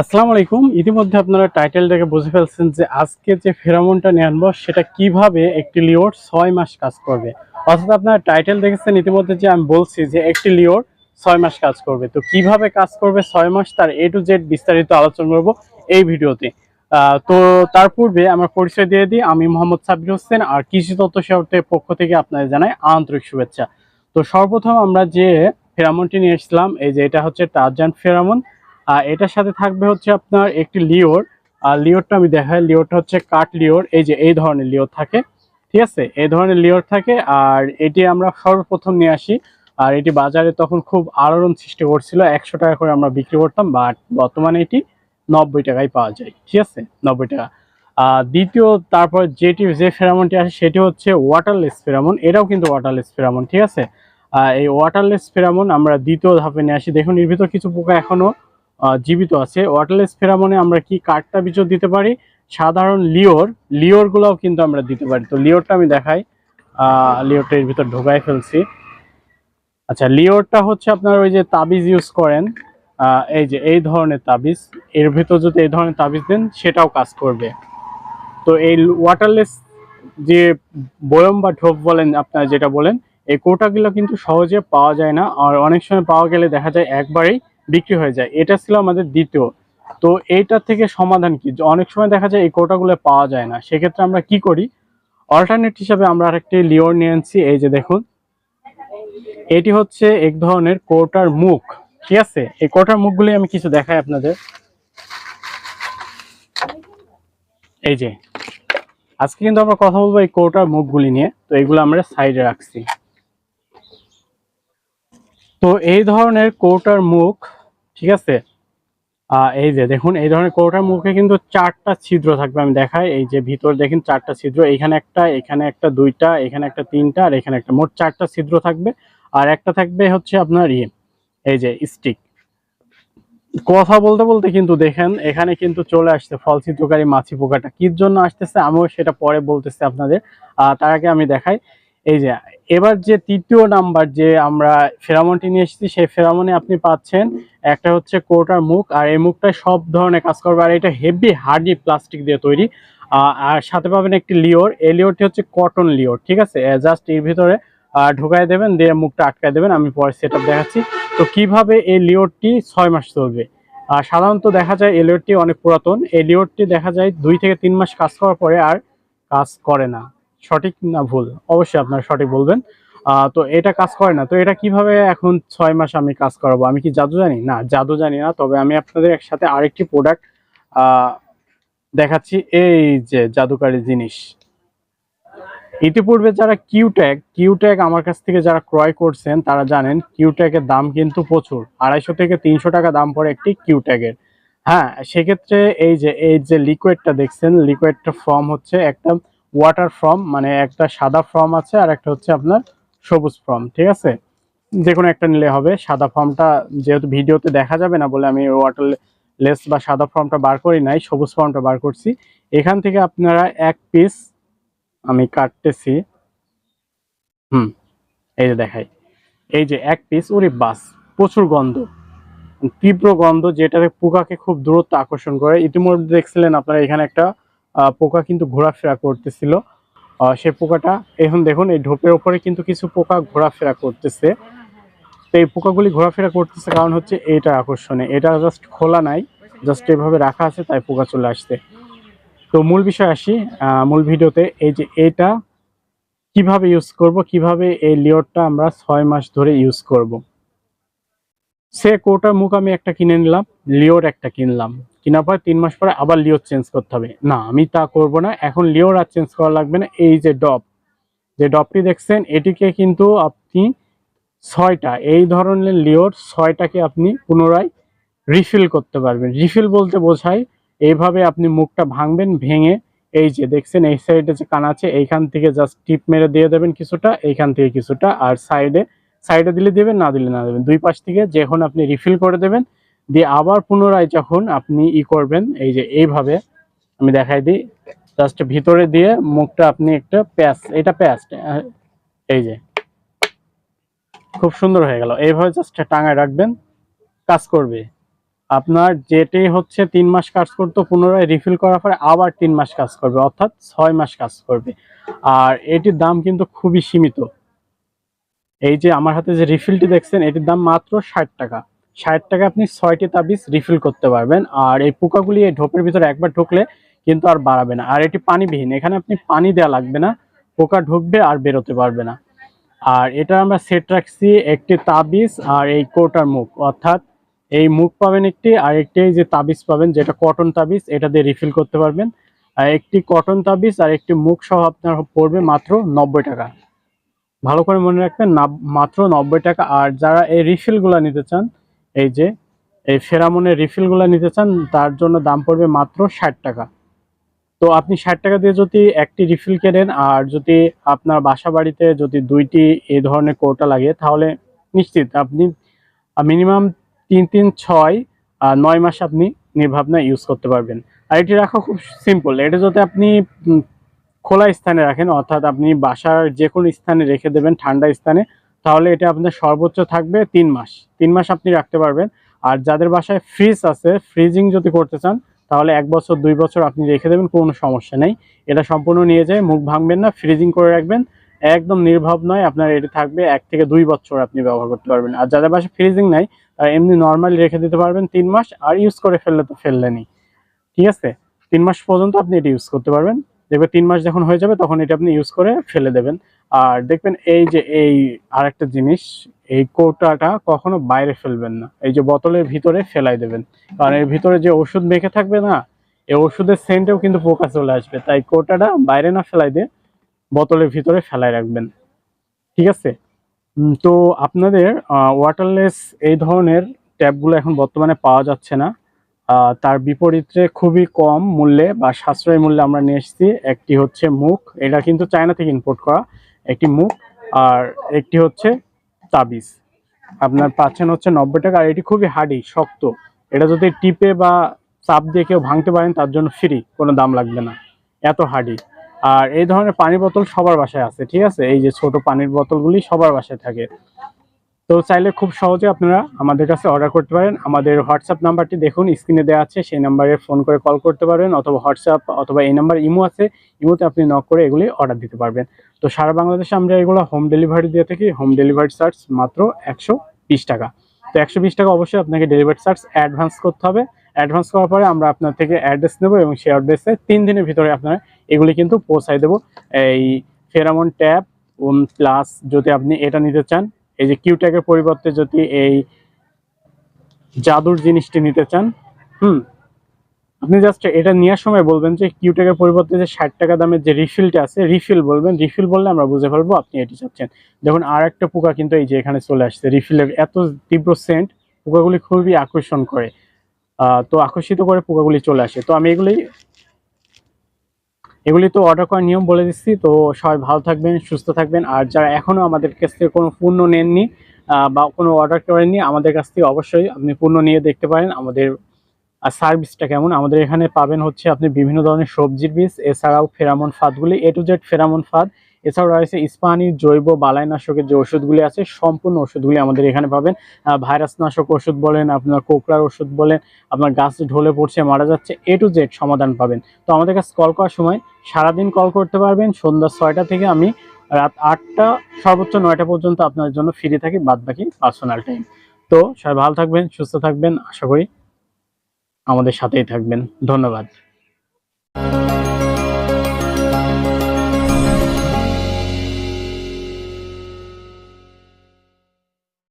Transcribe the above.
আসসালামু আলাইকুম। ইতিমধ্যে আপনারা টাইটেল দেখে বুঝে ফেলছেন যে আজকে যে ফেরামনটা নিয়ে আনব, সেটা কীভাবে একটি লিওর ছয় মাস কাজ করবে। অর্থাৎ আপনারা টাইটেল দেখেছেন ইতিমধ্যে যে আমি বলছি যে একটি লিওর ছয় মাস কাজ করবে। তো কীভাবে কাজ করবে ছয় মাস, তার এ টু জেড বিস্তারিত আলোচনা করব এই ভিডিওতে। তো তার পূর্বে আমার পরিচয় দিয়ে দিই। আমি মোহাম্মদ সাবির হোসেন, আর কৃষি তত্ত্ব সেবকের পক্ষ থেকে আপনাদের জানাই আন্তরিক শুভেচ্ছা। তো সর্বপ্রথম আমরা যে ফেরামনটি নিয়ে এসেছিলাম, এই যে এটা হচ্ছে টার্জান ফেরামন। আর এটার সাথে থাকবে হচ্ছে আপনার একটি লিওর। আর লিওরটা আমি দেখাই লিওরটা হচ্ছে কাঠ লিওর। এই যে এই ধরনের লিওর থাকে ঠিক আছে? এই ধরনের লিওর থাকে আর এটি আমরা সর্বপ্রথম নিয়ে আসি। আর এটি বাজারে তখন খুব আলোড়ন সৃষ্টি করছিল একশো টাকা করে আমরা বিক্রি করতাম বাট বর্তমানে এটি নব্বই টাকায় পাওয়া যায় ঠিক আছে? নব্বই টাকা। আর দ্বিতীয় তারপর যেটি যে ফেরামনটি আসে সেটি হচ্ছে ওয়াটারলেস ফেরামন। এটাও কিন্তু ওয়াটারলেস ফেরামন ঠিক আছে? এই ওয়াটারলেস ফেরামন আমরা দ্বিতীয় ধাপে নিয়ে আসি। দেখুন এর ভিতর কিছু পোকা এখনও আহ, জীবিত আছে। ওয়াটারলেস ফেরামনে আমরা কি কাঠটা বীজও দিতে পারি? সাধারণ লিওর। লিওর গুলাও কিন্তু আমরা দিতে পারি। তো লিওরটা আমি দেখাই। লিওরটা এর ভিতর ঢোকাই ফেলছি। আচ্ছা লিওরটা হচ্ছে আপনার ওই যে তাবিজ ইউজ করেন। এই যে, এই ধরনের তাবিজ। এর ভিতর যদি এই ধরনের তাবিজ দেন, সেটাও কাজ করবে। তো এই ওয়াটারলেস যে বয়ম বা ঢোপ বলেন আপনার যেটা বলেন, এই কোটাগুলো কিন্তু সহজে পাওয়া যায় না। আর অনেক সময় পাওয়া গেলে দেখা যায় একবারেই বিক্রি হয়ে যায়। এটা ছিল আমাদের দ্বিতীয়। তো এইটা থেকে সমাধান কি? অনেক সময় দেখা যায় এই কোটাগুলো পাওয়া যায় না। সেক্ষেত্রে আমরা কি করি? অল্টারনেট হিসাবে আমরা আরেকটি লিওর নিয়ে আনছি। এই যে দেখুন। এটি হচ্ছে এক ধরনের কোটার মুখ। ঠিক আছে? এই কোটার মুখগুলি আমি কিছু দেখাই আপনাদের। এই যে। আজকে কিন্তু আমরা কথা বলব এই কোটার মুখগুলি নিয়ে। তো এগুলো আমরা সাইডে রাখছি। তো এই ধরনের কোটার মুখ ঠিক আছে? এই যে দেখুন, এই ধরনের কোটার মুখে কিন্তু চারটা ছিদ্র থাকবে, আমি দেখাই। এই যে ভিতর দেখেন চারটা ছিদ্র, এখানে একটা এখানে একটা দুইটা, এখানে একটা তিনটা, আর এখানে একটা মোট চারটা ছিদ্র থাকবে। আর একটা থাকবে হচ্ছে আপনার ইয়ে এই যে স্টিক কথা বলতে বলতে কিন্তু দেখেন, এখানে কিন্তু চলে আসছে ফল ছিদ্রকারী মাছি পোকাটা কির জন্য আসতেছে? আমিও সেটা পরে বলতেছি আপনাদের। তার আগে আমি দেখাই। এই যে, এবার যে তৃতীয় নাম্বার যে আমরা ফেরামনটি নিয়ে এসেছি, সেই ফেরামনে আপনি পাচ্ছেন একটা হচ্ছে কোটার মুখ, আর এই মুখটা সব ধরনের কাজ করবে, আর এটা হেভি হার্ডি প্লাস্টিক দিয়ে তৈরি। আর সাথে পাবেন একটি লিওর, এই লিওরটি হচ্ছে কটন লিওর, ঠিক আছে? জাস্ট এর ভিতরে ঢুকাই দেবেন, দিয়ে মুখটা আটকায় দেবেন, আমি পরে সেট দেখাচ্ছি। তো কীভাবে এই লিওরটি ছয় মাস চলবে? আর সাধারণত দেখা যায় এই লিওরটি অনেক পুরাতন, এই লিওরটি দেখা যায় দুই থেকে তিন মাস কাজ করার পরে আর কাজ করে না। সঠিক না ভুল? অবশ্যই আপনারা সঠিক বলবেন। তো এটা কাজ করে না। তো এটা কীভাবে এখন ছয় মাস আমি কাজ করাবো? আমি কি জাদু জানি? না, জাদু জানি না। তবে আমি আপনাদের একসাথে আরেকটি প্রোডাক্ট দেখাচ্ছি। এই যে জাদুকারী জিনিস। ইতিপূর্বে যারা কিউট্যাগ কিউট্যাগ আমার কাছ থেকে যারা ক্রয় করছেন, তারা জানেন কিউট্যাগের দাম কিন্তু প্রচুর। আড়াইশো থেকে তিনশো টাকা দাম পড়ে একটি কিউট্যাগের হ্যাঁ সেক্ষেত্রে এই যে এই যে লিকুইডটা দেখছেন লিকুইডটা ফর্ম হচ্ছে একটা ওয়াটার ফর্ম মানে একটা সাদা ফর্ম আছে আর একটা হচ্ছে আপনার সবুজ ফর্ম ঠিক আছে? যে কোনো একটা নিলে হবে। সাদা ফর্মটা যেহেতু ভিডিওতে দেখা যাবে না বলে আমি ওয়াটার লেস বা সাদা ফর্মটা বার করি নাই, সবুজ ফর্মটা বার করছি। এখান থেকে আপনারা এক পিস আমি কাটতেছি। হুম, এই যে দেখাই। এই যে এক পিস ওরে বাস, প্রচুর গন্ধ। তীব্র গন্ধ যেটাতে পোকাকে খুব দূরত্ব আকর্ষণ করে। ইতিমধ্যে দেখছিলেন আপনারা এখানে একটা পোকা কিন্তু ঘোরাফেরা করতেছিল। সে পোকাটা, এখন দেখুন, এই ঢোপের ওপরে কিন্তু কিছু পোকা ঘোরাফেরা করতেছে। তো এই পোকাগুলি ঘোরাফেরা করতেছে কারণ হচ্ছে এইটার আকর্ষণে। এটা জাস্ট খোলা নাই জাস্ট এভাবে রাখা আছে, তাই পোকা চলে আসছে। তো মূল বিষয় আসি মূল ভিডিওতে, এই যে এটা কীভাবে ইউজ করব, কীভাবে এই লিওরটা আমরা ছয় মাস ধরে ইউজ করব। সে কোটার মুখ আমি একটা কিনে নিলাম লিওর একটা কিনলাম। কেনার পর তিন মাস পরে আবার লিওর চেঞ্জ করতে হবে। না, আমি তা করব না। এখন লিওর আর চেঞ্জ করা লাগবে না। এই যে ডপ, যে ডপটি দেখছেন, এটিকে কিন্তু আপনি ছয়টা, এই ধরনের লিওর ছয়টাকে আপনি পুনরায় রিফিল করতে পারবেন। রিফিল বলতে বোঝায় এইভাবে আপনি মুখটা ভাঙবেন, ভেঙে, এই যে দেখছেন, এই সাইডে যে কান আছে, এইখান থেকে জাস্ট টিপ মেরে দিয়ে দেবেন কিছুটা, এইখান থেকে কিছুটা, আর সাইডে সাইডে দিলে দেবেন, না দিলে না দেবেন। দুই পাশ থেকে যখন আপনি রিফিল করে দেবেন দিয়ে আবার পুনরায় যখন আপনি ই করবেন, এই যে এইভাবে আমি দেখাই দিই জাস্ট ভিতরে দিয়ে মুখটা আপনি একটা প্যাচ, এটা প্যাচ এই যে। খুব সুন্দর হয়ে গেল। এইভাবে জাস্ট টাঙায় রাখবেন, কাজ করবে। আপনার যেটি হচ্ছে তিন মাস কাজ করতো, পুনরায় রিফিল করার পরে আবার তিন মাস কাজ করবে, অর্থাৎ ছয় মাস কাজ করবে। আর এটির দাম কিন্তু খুবই সীমিত। এই যে আমার হাতে যে রিফিলটি দেখছেন, এটির দাম মাত্র ষাট টাকা। ষাট টাকা আপনি ছয়টি তাবিজ রিফিল করতে পারবেন। আর এই পোকাগুলি এই ঢোপের ভিতরে একবার ঢুকলে কিন্তু আর বাড়াবে না। আর এটি পানিবিহীন, এখানে আপনি পানি দেওয়া লাগবে না। পোকা ঢুকবে আর বেরোতে পারবে না। আর এটা আমরা সেট রাখছি একটি তাবিজ আর এই কোটার মুখ। অর্থাৎ এই মুখ পাবেন একটি আর একটি যে তাবিজ পাবেন, যেটা কটন তাবিজ, এটা দিয়ে রিফিল করতে পারবেন। আর একটি কটন তাবিজ আর একটি মুখ সহ আপনার পড়বে মাত্র নব্বই টাকা। ভালো করে মনে রাখবেন মাত্র নব্বই টাকা। আর যারা এই রিফিলগুলো নিতে চান এই যে, এই ফেরামনের রিফিলগুলো নিতে চান, তার জন্য দাম পড়বে মাত্র ষাট টাকা। তো আপনি ষাট টাকা দিয়ে যদি একটি রিফিল কেনেন, আর যদি আপনার বাসা বাড়িতে যদি দুইটি এই ধরনের কৌটা লাগে, তাহলে নিশ্চিত আপনি মিনিমাম তিন তিন, ছয় নয় মাস আপনি নির্ভাবনা ইউজ করতে পারবেন। আর এটি রাখা খুব সিম্পল। এটা যদি আপনি খোলা স্থানে রাখেন, অর্থাৎ আপনি বাসার যে কোনো স্থানে রেখে দেবেন, ঠান্ডা স্থানে তাহলে এটা আপনার সর্বোচ্চ থাকবে তিন মাস। তিন মাস আপনি রাখতে পারবেন। আর যাদের বাসায় ফ্রিজ আছে ফ্রিজিং যদি করতে চান, তাহলে এক বছর, দুই বছর আপনি রেখে দেবেন, কোনো সমস্যা নেই। এটা সম্পূর্ণ নিয়ে যায় মুখ ভাঙবেন না ফ্রিজিং করে রাখবেন। একদম নির্ভব নয়, আপনার এটা থাকবে এক থেকে দুই বছর আপনি ব্যবহার করতে পারবেন। আর যাদের বাসায় ফ্রিজিং নাই, তারা এমনি নর্মালি রেখে দিতে পারবেন তিন মাস, আর ইউজ করে ফেললে তো ফেললেনি ঠিক আছে? তিন মাস পর্যন্ত আপনি এটা ইউজ করতে পারবেন। দেখবে তিন মাস যখন হয়ে যাবে, তখন এটা আপনি ইউজ করে ফেলে দেবেন। আর দেখবেন এই যে এই আরেকটা জিনিস, এই কোটাটা কখনো বাইরে ফেলবেন না। এই যে বোতলের ভিতরে ফেলাই দেবেন। কারণ এর ভিতরে যে ওষুধ মেখে থাকবে না এই ওষুধের সেন্টেও কিন্তু পোকা চলে আসবে। তাই কোটাটা বাইরে না ফেলাই দিয়ে বোতলের ভিতরে ফেলাই রাখবেন। ঠিক আছে? তো আপনাদের ওয়াটারলেস এই ধরনের ট্যাবগুলো এখন বর্তমানে পাওয়া যাচ্ছে না। তার বিপরীতে খুবই কম মূল্যে বা সাশ্রয় মূল্যে আমরা নিয়ে এসেছি। একটি হচ্ছে মুখ, এটা কিন্তু চায়না থেকে ইম্পোর্ট করা। একটি মুখ আর একটি হচ্ছে তাবিজ। আপনার পাচ্ছেন হচ্ছে নব্বই টাকা, আর এটি খুবই হার্ডি শক্ত। এটা যদি টিপে বা চাপ দিয়ে কেউ ভাঙতে পারেন, তার জন্য ফ্রি কোনো দাম লাগবে না। এত হার্ডি আর এই ধরনের পানির বোতল সবার বাসায় আছে, ঠিক আছে? এই যে ছোট পানির বোতলগুলি সবার বাসায় থাকে। তো চাইলে খুব সহজে আপনারা আমাদের কাছে অর্ডার করতে পারেন। আমাদের হোয়াটসঅ্যাপ নাম্বারটি দেখুন স্ক্রিনে দেওয়া আছে, সেই নাম্বারে ফোন করে কল করতে পারবেন অথবা হোয়াটসঅ্যাপ অথবা এই নাম্বার ইমো আছে, ইমোতে আপনি নক করে এগুলি অর্ডার দিতে পারবেন। তো সারা বাংলাদেশে আমরা এগুলো হোম ডেলিভারি দিয়ে থাকি। হোম ডেলিভারি চার্জ মাত্র একশো বিশ টাকা। তো একশো বিশ টাকা অবশ্যই আপনাকে ডেলিভারি চার্জ অ্যাডভান্স করতে হবে। অ্যাডভান্স করার পরে আমরা আপনার থেকে অ্যাড্রেস নেব এবং সেই অ্যাড্রেসে তিন দিনের ভিতরে আপনারা এগুলি কিন্তু পৌঁছায় দেবো। এই ফেরামন ট্যাব প্লাস যদি আপনি এটা নিতে চান এই যে কিউ ট্যাগের পরিবর্তে যদি এই জাদুর জিনিসটি নিতে চান, হুম, আপনি জাস্ট এটা নেওয়ার সময় বলবেন যে কিউ ট্যাগের পরিবর্তে যে ষাট টাকা দামের যে রিফিলটা আছে রিফিল বলবেন রিফিল বললে আমরা বুঝে ফেলব আপনি এটি চাচ্ছেন। দেখুন আর একটা পোকা কিন্তু এই যে এখানে চলে আসছে রিফিলের এত তীব্র সেন্ট পোকাগুলি খুবই আকর্ষণ করে। তো আকর্ষিত করে পোকাগুলি চলে আসে। তো আমি এগুলি এগুলি তো অর্ডার করার নিয়ম বলে দিচ্ছি। তো সবাই ভালো থাকবেন, সুস্থ থাকবেন। আর যারা এখনও আমাদের কাছ থেকে কোনো পূর্ণ নেননি বা কোনো অর্ডার করেননি, আমাদের কাছ থেকে অবশ্যই আপনি পূর্ণ নিয়ে দেখতে পারেন। আমাদের সার্ভিসটা কেমন? আমাদের এখানে পাবেন হচ্ছে আপনি বিভিন্ন ধরনের সবজির বীজ, এছাড়াও ফেরামন ফাঁদগুলি এ টু জেড ফেরামন ফাঁদ। এছাড়াও রয়েছে ইস্পাহানি জৈব বালাইনাশকের যে ওষুধগুলি আছে, সম্পূর্ণ ওষুধগুলি আমাদের এখানে পাবেন। ভাইরাস নাশক ওষুধ বলেন, আপনার কোকড়ার ওষুধ বলেন, আপনার গাছ ঢলে পড়ছে, মারা যাচ্ছে এ টু জেড সমাধান পাবেন। তো আমাদের কাছে কল করার সময় সারাদিন কল করতে পারবেন। সন্ধ্যা ছয়টা থেকে আমি রাত আটটা, সর্বোচ্চ নয়টা পর্যন্ত আপনার জন্য ফ্রি থাকি বাদ বাকি পার্সোনাল টাইম তো সবাই ভালো থাকবেন, সুস্থ থাকবেন, আশা করি আমাদের সাথেই থাকবেন। ধন্যবাদ।